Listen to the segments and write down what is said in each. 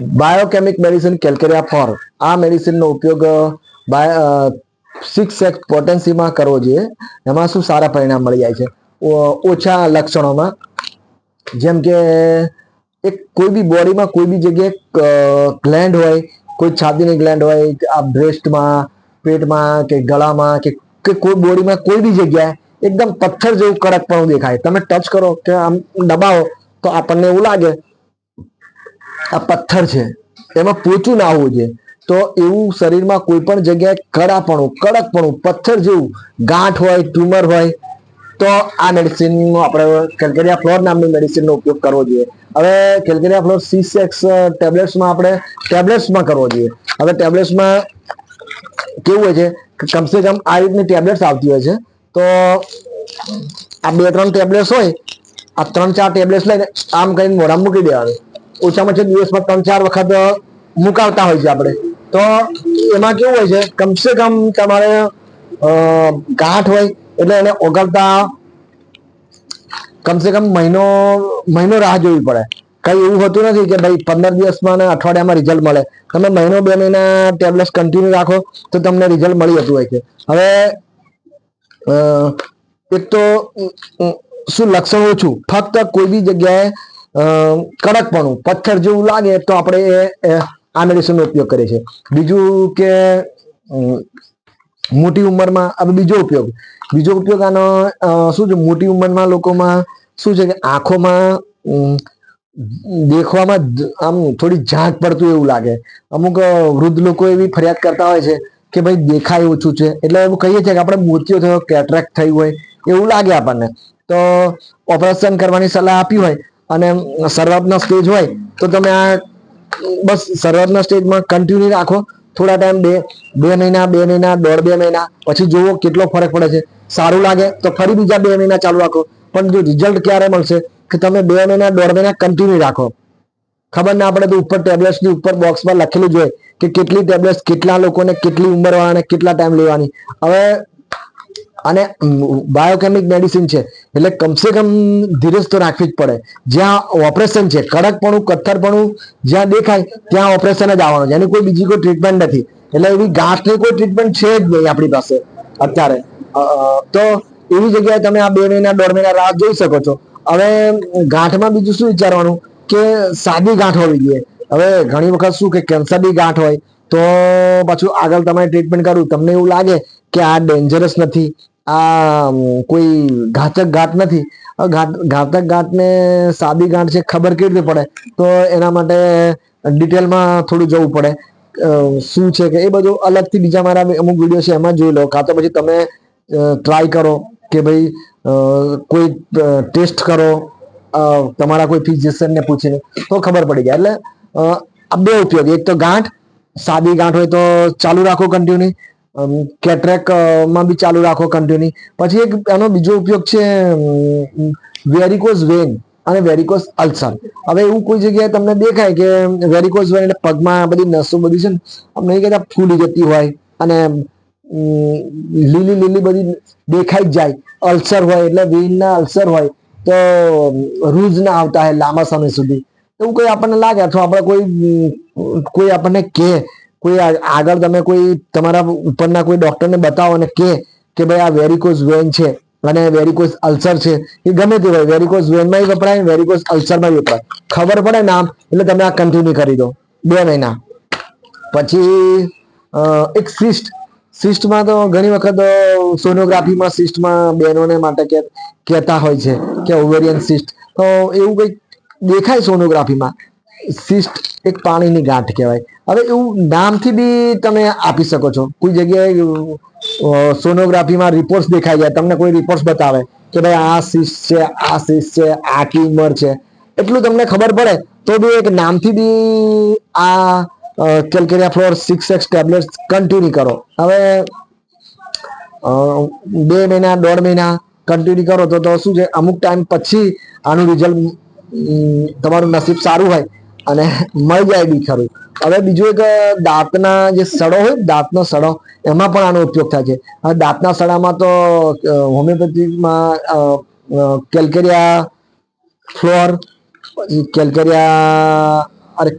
બાયોકેમિક medicine calcarea four આ મેડિસિનનો ઉપયોગ six x પોટેન્સીમાં કરવો જોઈએ. એમાં શું સારા પરિણામ મળી જાય છે? ઓછા લક્ષણોમાં. જેમ કે, એક કોઈ બી બોડીમાં કોઈ બી જગ્યાએ ગ્લેન્ડ હોય, કોઈ છાતીની ગ્લેન્ડ હોય આ બ્રેસ્ટમાં પેટમાં, કે ગળામાં, કે કે કોઈ બોડીમાં કોઈ બી જગ્યાએ એકદમ પથ્થર જેવું કડકપણું દેખાય. તમે ટચ કરો, કે આમ દબાવો, તો આપણને એવું લાગે આ પથ્થર છે. એમાં પોચું ના હોવું જોઈએ. તો એવું શરીરમાં કોઈ પણ જગ્યાએ કડાપણું, કડકપણું, પથ્થર જેવું ગાંઠ હોય ટ્યુમર હોય, તો આ મેડિસિનનો આપણે કેલ્કેરિયા ફ્લોર નામની મેડિસિનનો ઉપયોગ કરવો જોઈએ. હવે કેલ્કેરિયા ફ્લોર સી સેક્સ ટેબ્લેટ્સમાં આપણે ટેબ્લેટ્સમાં કરવો જોઈએ. હવે ટેબ્લેટ્સમાં કેવું હોય છે કે કમસે કમ આ રીતની ટેબ્લેટ્સ આવતી હોય છે. તો આ બે ત્રણ ટેબ્લેટ્સ હોય, આ ત્રણ ચાર ટેબ્લેટ્સ લઈને આમ કરીને મોઢામાં મૂકી દેવાનું. ઓછામાં ઓછા દિવસમાં ત્રણ, ચાર વખત મુકાવતા હોય છે આપણે. તો એમાં કેવું હોય છે? કમસે કમ તમારે ગાંઠ હોય એટલે એને ઓગળતા કમસે કમ મહિનો મહિનો રાહ જોવી પડે. કઈ એવું હોતું નથી કે ભાઈ પંદર દિવસમાં અઠવાડિયામાં રિઝલ્ટ મળે. તમે મહિનો બે મહિના ટેબ્લેટ કન્ટિન્યુ રાખો તો તમને રિઝલ્ટ મળી જતું હોય છે. હવે એક તો શું લક્ષણ ઓછું? ફક્ત કોઈ બી જગ્યાએ કડકપણું, પથ્થર જેવું લાગે તો આપણે આ મેડિસિનનો ઉપયોગ કરીએ છીએ. બીજું કે મોટી ઉંમરમાં હવે બીજો ઉપયોગ. બીજો ઉપયોગ આનો શું છે? મોટી ઉંમરમાં લોકોમાં શું છે કે આંખોમાં દેખવામાં આમ થોડી ઝાંક પડતું એવું લાગે. અમુક વૃદ્ધ લોકો એવી ફરિયાદ કરતા હોય છે કે ભાઈ દેખાય ઓછું છે. એટલે એવું કહીએ છીએ કે આપણે મૂર્તિઓ થયો કેટરેક્ટ થઈ હોય એવું લાગે આપણને. તો ઓપરેશન કરવાની સલાહ આપી હોય અને શરૂઆતના સ્ટેજ હોય તો તમે આ, બસ શરૂઆતના સ્ટેજમાં કન્ટિન્યુ રાખો. થોડા ટાઈમ બે બે મહિના બે મહિના, દોઢ બે મહિના, પછી જુઓ કેટલો ફરક પડે છે. સારું લાગે તો ફરી બીજા બે મહિના ચાલુ રાખો. પણ જો રિઝલ્ટ ક્યારે મળશે કે તમે બે મહિના, દોઢ મહિના કન્ટિન્યુ રાખો. ખબર ના પડે તો ઉપર ટેબ્લેટ્સની ઉપર બોક્સમાં લખેલું જોઈએ કે કેટલી ટેબ્લેટ્સ કેટલા લોકોને કેટલી ઉંમર વાળાને કેટલા ટાઈમ લેવાની. હવે અને બાયોકેમિક મેડિસિન છે, એટલે કમસે કમ ધીરજ તો રાખવી જ પડે. જ્યાં ઓપરેશન છે, કડકપણું, કથ્થરપણું જ્યાં દેખાય, ત્યાં ઓપરેશન જ આવવાનું છે. એની કોઈ બીજી કોઈ ટ્રીટમેન્ટ નથી. એટલે એવી ગાંઠની કોઈ ટ્રીટમેન્ટ છે જ નહીં આપણી પાસે અત્યારે. તો એવી જગ્યાએ તમે આ બે મહિના, દોઢ મહિના રાહ જોઈ શકો છો. હવે ગાંઠમાં બીજું શું વિચારવાનું? કે સાદી ગાંઠ હોવી જોઈએ. હવે ઘણી વખત શું કે કેન્સરની ગાંઠ હોય, તો પાછું આગળ તમારે ટ્રીટમેન્ટ કરવું. તમને એવું લાગે કે આ ડેન્જરસ નથી આ કોઈ ઘાતક ગાંઠ નથી. ઘાતક ગાંઠને સાદી ગાંઠ છે, ખબર કેવી રીતે પડે? તો એના માટે ડિટેલમાં થોડું જવું પડે. શું છે કે એ બધું અલગથી બીજા મારા અમુક વીડિયો છે, એમાં જોઈ લો. કાં તો પછી તમે ટ્રાય કરો કે ભાઈ કોઈ ટેસ્ટ કરો તમારા કોઈ ફિઝિશિયનને પૂછીને. તો ખબર પડી જાય. એટલે આ બે ઉપયોગ. એક તો ગાંઠ, સાદી ગાંઠ હોય તો ચાલુ રાખો કન્ટિન્યુ કેટ્રેકમાં બી ચાલુ રાખો કન્ટિન્યુ પછી એક એનો બીજો ઉપયોગ છે વેરિકોઝ વેન અને વેરિકોઝ અલ્સર હવે એવું કોઈ જગ્યાએ તમને દેખાય કે વેરિકોઝ વેન એટલે પગમાં બધી નસો બધી છે ને, આમ નહીં કહેતા ફૂલી જતી હોય અને લીલી લીલી બધી દેખાઈ જ જાય. અલ્સર હોય એટલે વેનના અલ્સર હોય તો રૂઝ ના આવતા હોય લાંબા સમય સુધી. એવું કોઈ આપણને લાગે અથવા આપણે કોઈ કોઈ આપણને કહે કોઈ આગળ તમે કોઈ તમારા ઉપરના કોઈ ડોક્ટરને બતાવો અને કે કે ભાઈ આ વેરિકોઝ વેન છે અને વેરિકોઝ અલ્સર છે, એ ગમે તે હોય વેરિકોઝ વેનમાં વપરાય વેરિકોઝ અલ્સરમાં વપરાય. ખબર પડે નામ, એટલે તમે આ કન્ટિન્યુ કરી દો. બે મહિના. પછી એક સિસ્ટ સિસ્ટમાં તો ઘણી વખત સોનોગ્રાફીમાં સિસ્ટમાં બહેનોને માટે કે, કહેતા હોય છે કે ઓવેરિયન સિસ્ટ તો એવું કંઈક દેખાય સોનોગ્રાફીમાં સિસ્ટ એક પાણીની ગાંઠ કહેવાય. હવે એવું નામથી બી તમે આપી શકો છો. કોઈ જગ્યાએ સોનોગ્રાફીમાં રિપોર્ટ્સ દેખાઈ જાય, તમને કોઈ રિપોર્ટ્સ બતાવે કે ભાઈ આ શીશ છે, આ શીશ છે, આ ટ્યુમર છે. એટલું તમને ખબર પડે તો બી એક નામથી બી આ calcarea fluor six X tablet continue કરો. હવે બે મહિના, દોઢ મહિના કન્ટિન્યુ કરો તો તો શું છે? અમુક ટાઈમ પછી આનું રિઝલ્ટ તમારું નસીબ સારું હોય. અને મળી જાય બી ખરું. હવે બીજું એક દાંતના જે સડો હોય દાંતનો સડો, એમાં પણ આનો ઉપયોગ થાય છે. હવે દાંતના સડામાં તો હોમિયોપેથીમાં કેલ્કેરિયા ફ્લોર, પછી કેલ્કેરિયા, અરે,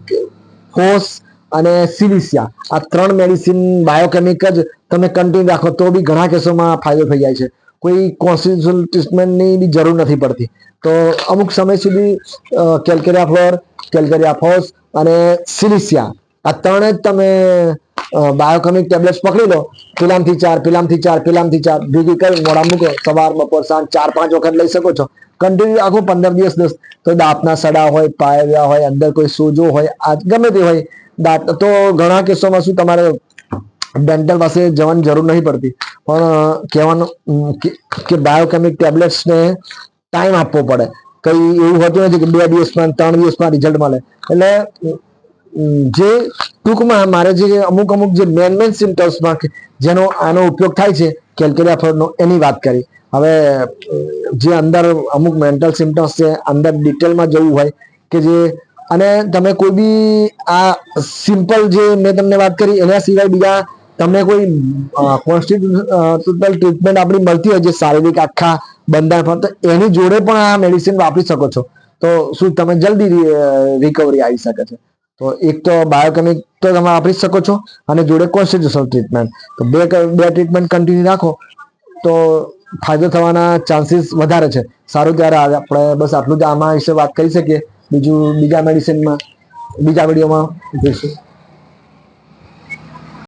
ફોસ અને સિલિસિયા. આ ત્રણ મેડિસિન બાયોકેમિક જ તમે કન્ટિન્યુ રાખો તો બી ઘણા કેસોમાં ફાયદો થઈ જાય છે. કોઈ કોન્સ્ટિટ્યુશનલ ટ્રીટમેન્ટની બી જરૂર નથી પડતી. તો અમુક સમય સુધી કેલ્કેરિયા ફ્લોર, કેલ્કેરિયા ફોસ અને સિલિસિયા, આ ત્રણે જ તમે બાયોકેમિક ટેબ્લેટ્સ પકડી લો. પિલામથી ચાર પિલામથી ચાર, પેલામથી ચાર, ભેગી કરી, મોડા મૂકો, સવાર, બપોર, સાંજ, ચાર, પાંચ વખત લઈ શકો છો. કન્ટિન્યુ આખું પંદર દિવસ, દસ, તો દાંતના સડા હોય, પાયવ્યા હોય, અંદર કોઈ સોજો હોય, આ ગમે તે હોય, દાંત, તો ઘણા કેસોમાં શું તમારે ડેન્ટલ પાસે જવાની જરૂર નહીં પડતી. પણ કહેવાનું કે- બાયોકેમિક ટેબ્લેટ્સને ટાઈમ આપવો પડે. કઈ એવું હોતું નથી કે બે દિવસમાં ત્રણ દિવસમાં રિઝલ્ટ મળે. એટલે જે ટૂંકમાં મારે જે અમુક અમુક જે મેન મેન સિમ્ટમ્સમાં જેનો, આનો ઉપયોગ થાય છે કેલ્કેરિયા ફળનો એની વાત કરી. હવે, જે અંદર અમુક મેન્ટલ સિમ્ટમ્સ છે, અંદર ડિટેલમાં જવું હોય કે જે, અને તમે કોઈ બી આ સિમ્પલ જે મેં તમને વાત કરી, એના સિવાય બીજા તમને કોઈ કોન્સ્ટિટ્યુશનલ ટ્રીટમેન્ટ આપણી મળતી હોય જે શારીરિક આખા બંધારણ પર, તો એની જોડે પણ આ મેડિસિન વાપરી શકો છો. તો શું તમે જલ્દી રિકવરી આવી શકે છે? તો એક તો બાયોકેમિક તો તમે વાપરી શકો છો, અને જોડે કોન્સ્ટિટ્યુશનલ ટ્રીટમેન્ટ તો બે બે ટ્રીટમેન્ટ કન્ટિન્યુ રાખો, તો ફાયદો થવાના ચાન્સીસ વધારે છે. સારું ત્યારે આપણે બસ આટલું જ આમાં વિશે વાત કરી શકીએ. બીજું, બીજા મેડિસિનમાં બીજા વિડીયોમાં જોઈશું.